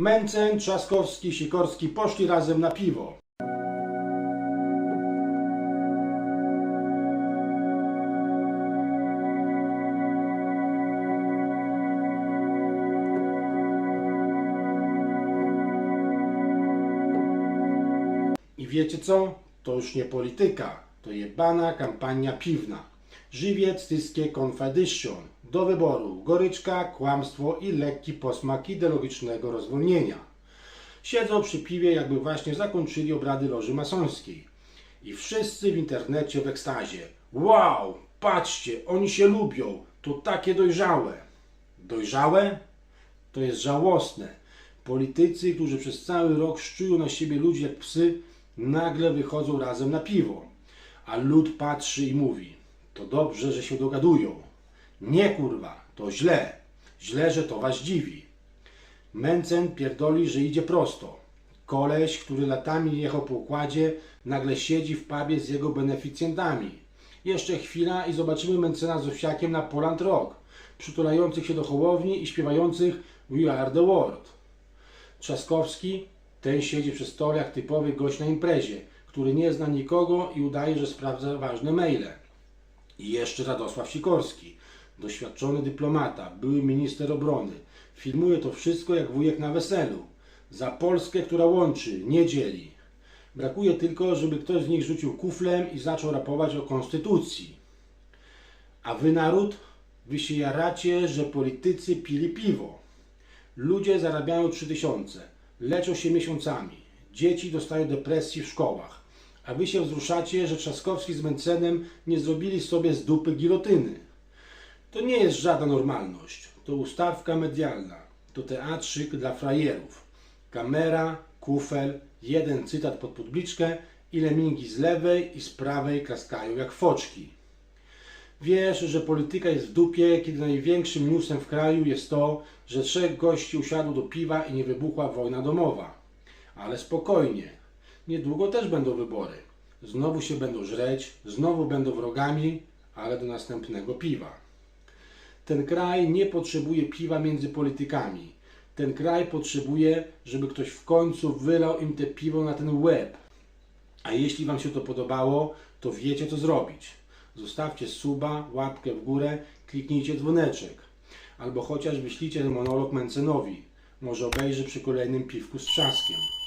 Mencen, Trzaskowski, Sikorski poszli razem na piwo. I wiecie co? To już nie polityka, to jebana kampania piwna. Żywiec Tyskie Confedition. Do wyboru goryczka, kłamstwo i lekki posmak ideologicznego rozwolnienia. Siedzą przy piwie, jakby właśnie zakończyli obrady loży masońskiej. I wszyscy w internecie w ekstazie. Wow, patrzcie, oni się lubią, to takie dojrzałe. Dojrzałe? To jest żałosne. Politycy, którzy przez cały rok szczują na siebie ludzi jak psy, nagle wychodzą razem na piwo. A lud patrzy i mówi: To dobrze, że się dogadują. Nie kurwa, to źle. Źle, że to was dziwi. Mencen pierdoli, że idzie prosto. Koleś, który latami jechał po układzie, nagle siedzi w pubie z jego beneficjentami. Jeszcze chwila i zobaczymy Mencena z Owsiakiem na Poland Rock, przytulających się do Hołowni i śpiewających We Are The World. Trzaskowski, ten siedzi przy stole jak typowy gość na imprezie, który nie zna nikogo i udaje, że sprawdza ważne maile. I jeszcze Radosław Sikorski, doświadczony dyplomata, były minister obrony. Filmuje to wszystko jak wujek na weselu. Za Polskę, która łączy, nie dzieli. Brakuje tylko, żeby ktoś z nich rzucił kuflem i zaczął rapować o konstytucji. A wy naród? Wy się jaracie, że politycy pili piwo. Ludzie zarabiają 3000, leczą się miesiącami. Dzieci dostają depresji w szkołach. A wy się wzruszacie, że Trzaskowski z Mencenem nie zrobili sobie z dupy gilotyny. To nie jest żadna normalność. To ustawka medialna. To teatrzyk dla frajerów. Kamera, kufel, jeden cytat pod publiczkę i lemingi z lewej i z prawej klaskają jak foczki. Wiesz, że polityka jest w dupie, kiedy największym newsem w kraju jest to, że trzech gości usiadło do piwa i nie wybuchła wojna domowa. Ale spokojnie, niedługo też będą wybory. Znowu się będą żreć, znowu będą wrogami, ale do następnego piwa. Ten kraj nie potrzebuje piwa między politykami. Ten kraj potrzebuje, żeby ktoś w końcu wylał im te piwo na ten łeb. A jeśli Wam się to podobało, to wiecie co zrobić. Zostawcie suba, łapkę w górę, kliknijcie dzwoneczek. Albo chociaż wyślijcie monolog Mencenowi. Może obejrzy przy kolejnym piwku z trzaskiem.